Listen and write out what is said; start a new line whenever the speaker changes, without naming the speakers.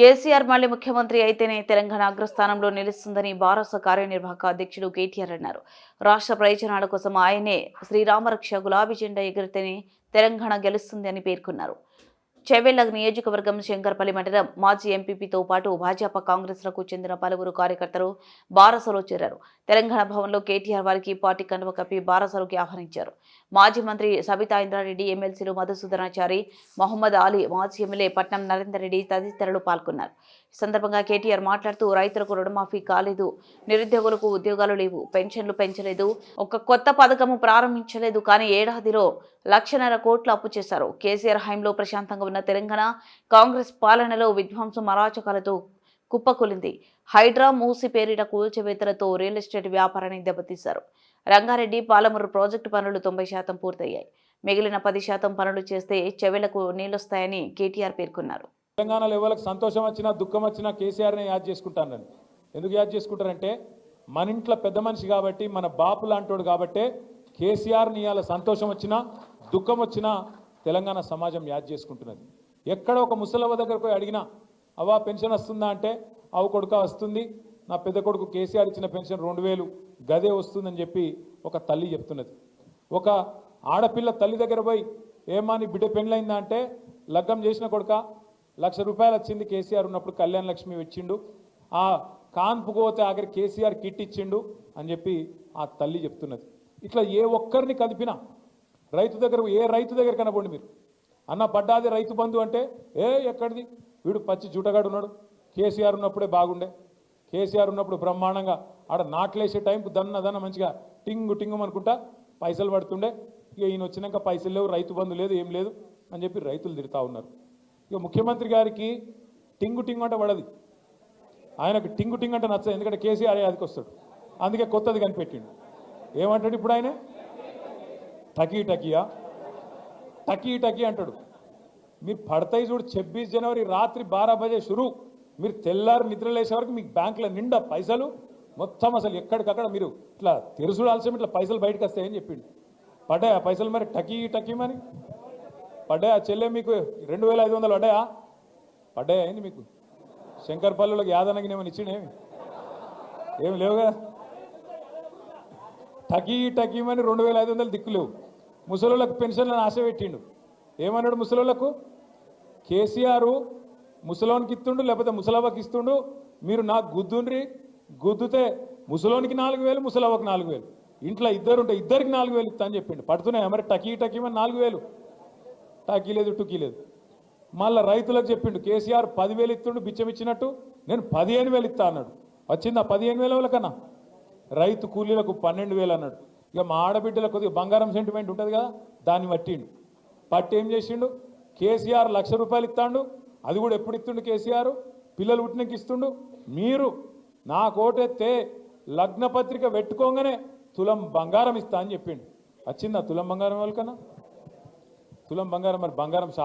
కేసీఆర్ మళ్ళీ ముఖ్యమంత్రి అయితేనే తెలంగాణ అగ్రస్థానంలో నిలుస్తుందని భారత కార్యనిర్వాహక అధ్యక్షుడు కేటీఆర్ అన్నారు. రాష్ట్ర ప్రయోజనాల కోసం ఆయనే శ్రీరామరక్ష గులాబీ జెండా ఎగిరితేనే తెలంగాణ గెలుస్తుంది అని పేర్కొన్నారు. చేవెళ్ళ నియోజకవర్గం శంకర్పల్లి మండలం మాజీ ఎంపీపీతో పాటు భాజపా కాంగ్రెస్లకు చెందిన పలువురు కార్యకర్తలు బారసలో చేరారు. తెలంగాణ భవన్లో కేటీఆర్ వారికి పార్టీ కండువ కప్పి బారసలోకి ఆహ్వానించారు. మాజీ మంత్రి సబితా ఇంద్రారెడ్డి ఎమ్మెల్సీలు మధుసూదనాచారి మహమ్మద్ అలీ మాజీ ఎమ్మెల్యే పట్నం నరేందర్ రెడ్డి తదితరులు పాల్గొన్నారు. ఈ సందర్భంగా కేటీఆర్ మాట్లాడుతూ రైతులకు రుణమాఫీ కాలేదు నిరుద్యోగులకు ఉద్యోగాలు లేవు పెన్షన్లు పెంచలేదు ఒక కొత్త పథకము ప్రారంభించలేదు కానీ ఏడాదిలో లక్షన్నర కోట్లు అప్పు చేశారు. కేసీఆర్ హైంలో ప్రశాంతంగా ఉన్న తెలంగాణ కాంగ్రెస్ పాలనలో విధ్వంసం అరాచకాలతో కుప్పకూలింది. హైడ్రా మూసి పేరిట కూల్చివేతలతో రియల్ ఎస్టేట్ వ్యాపారాన్ని దెబ్బతీశారు. రంగారెడ్డి పాలమూరు ప్రాజెక్టు పనులు తొంభై శాతం పూర్తయ్యాయి. మిగిలిన పది శాతం పనులు చేస్తే చెవెలకు నీళ్ళొస్తాయని కేటీఆర్ పేర్కొన్నారు.
తెలంగాణలో ఎవరికి సంతోషం వచ్చినా దుఃఖం వచ్చినా కేసీఆర్నే యాద్ చేసుకుంటానండి. ఎందుకు యాద్ చేసుకుంటారంటే మన ఇంట్లో పెద్ద మనిషి కాబట్టి మన బాపు లాంటోడు కాబట్టే కేసీఆర్ని ఇవాళ సంతోషం వచ్చినా దుఃఖం వచ్చినా తెలంగాణ సమాజం యాద్ చేసుకుంటున్నది. ఎక్కడ ఒక ముసలవ్వ దగ్గరకు పోయి అడిగినా అవ్వా పెన్షన్ వస్తుందా? అంటే అవు కొడుక వస్తుంది. నా పెద్ద కొడుకు కేసీఆర్ ఇచ్చిన పెన్షన్ రెండు వేలు గదే వస్తుందని చెప్పి ఒక తల్లి చెప్తున్నది. ఒక ఆడపిల్ల తల్లి దగ్గర పోయి ఏమా నీ బిడ్డ పెళ్ళైందా అంటే లగ్గం చేసిన కొడుక లక్ష రూపాయలు వచ్చింది కేసీఆర్ ఉన్నప్పుడు కళ్యాణ లక్ష్మి ఇచ్చిండు. ఆ కాన్పు పోతే ఆఖరి కేసీఆర్ కిట్ ఇచ్చిండు అని చెప్పి ఆ తల్లి చెప్తున్నది. ఇట్లా ఏ ఒక్కరిని కదిపినా రైతు దగ్గర ఏ రైతు దగ్గర కనబడి మీరు. అన్న పడ్డాది రైతు బంధు అంటే ఏ ఎక్కడిది? వీడు పచ్చి జుటగాడు ఉన్నాడు. కేసీఆర్ ఉన్నప్పుడే బాగుండే. కేసీఆర్ ఉన్నప్పుడు బ్రహ్మాండంగా ఆడ నాట్లేసే టైంకు దన్న దన్న మంచిగా టింగు టింగు అనుకుంటా పైసలు పడుతుండే. ఇక ఈయన వచ్చినాక పైసలు లేవు రైతు బంధు లేదు ఏం లేదు అని చెప్పి రైతులు తిడతా ఉన్నారు. ఇక ముఖ్యమంత్రి గారికి టింగు టింగు అంటే పడది. ఆయనకు టింగు టింగు అంటే నచ్చదు ఎందుకంటే కేసీఆర్ అదికి వస్తాడు. అందుకే కొత్తది కనిపెట్టిండు. ఏమంటాడు ఇప్పుడు ఆయన? టకీ టకియా? టకీ టకీ అంటాడు. మీరు పడతాయి చూడు ఛబ్బీస్ జనవరి రాత్రి బారా బజే షురూ. మీరు తెల్లారు నిద్ర లేసే వరకు మీకు బ్యాంకులో నిండా పైసలు. మొత్తం అసలు ఎక్కడికక్కడ మీరు ఇట్లా తెరుసుడాల్సిన ఇట్లా పైసలు బయటకు వస్తాయని చెప్పిండు. పడ్డాయా పైసలు మరి టకీ టకీ మరి? పడ్డాయా చెల్లె మీకు రెండు వేల ఐదు వందలు పడ్డాయా? పడ్డాయా ఏంది మీకు? శంకర్పల్లిలోకి యాదనకి ఏమైనా ఇచ్చిండేమి? ఏమి లేవు కదా టకీ టకీమని రెండు వేల ఐదు వందలు దిక్కులేవు ముసలోళ్ళకు పెన్షన్లను ఆశ పెట్టిండు. ఏమన్నాడు ముసలోళ్ళకు? కేసీఆర్ ముసలోనికి ఇస్తుండు లేకపోతే ముసలవ్వకి ఇస్తుండు. మీరు నాకు గుద్దుండ్రి గుద్దుతే ముసలోనికి నాలుగు వేలు ముసలవ్వకి నాలుగు వేలు. ఇంట్లో ఇద్దరు ఉంటే ఇద్దరికి నాలుగు వేలు ఇస్తా అని చెప్పిండు. పడుతున్నాయి మరి? టకీ టకీమని నాలుగు వేలు. టకీ లేదు టుకీ లేదు. మళ్ళీ రైతులకు చెప్పిండు కేసీఆర్ పదివేలు ఇస్తుండు బిచ్చం ఇచ్చినట్టు. నేను పదిహేను వేలు ఇస్తా అన్నాడు. వచ్చిందా పదిహేను వేల వాళ్ళకన్నా? రైతు కూలీలకు పన్నెండు వేలు అన్నాడు. ఇక మా ఆడబిడ్డలకు కొద్దిగా బంగారం సెంటిమెంట్ ఉంటుంది కదా దాన్ని పట్టిండు. పట్టి ఏం చేసిండు? కేసీఆర్ లక్ష రూపాయలు ఇస్తాడు. అది కూడా ఎప్పుడు ఇస్తుండు కేసీఆర్? పిల్లలు పుట్టినకి ఇస్తుండు. మీరు నా కోటెత్తే లగ్న పత్రిక పెట్టుకోగానే తులం బంగారం ఇస్తా అని చెప్పిండు. వచ్చిందా తులం బంగారం వాళ్ళకన్నా తులం బంగారం మరి బంగారం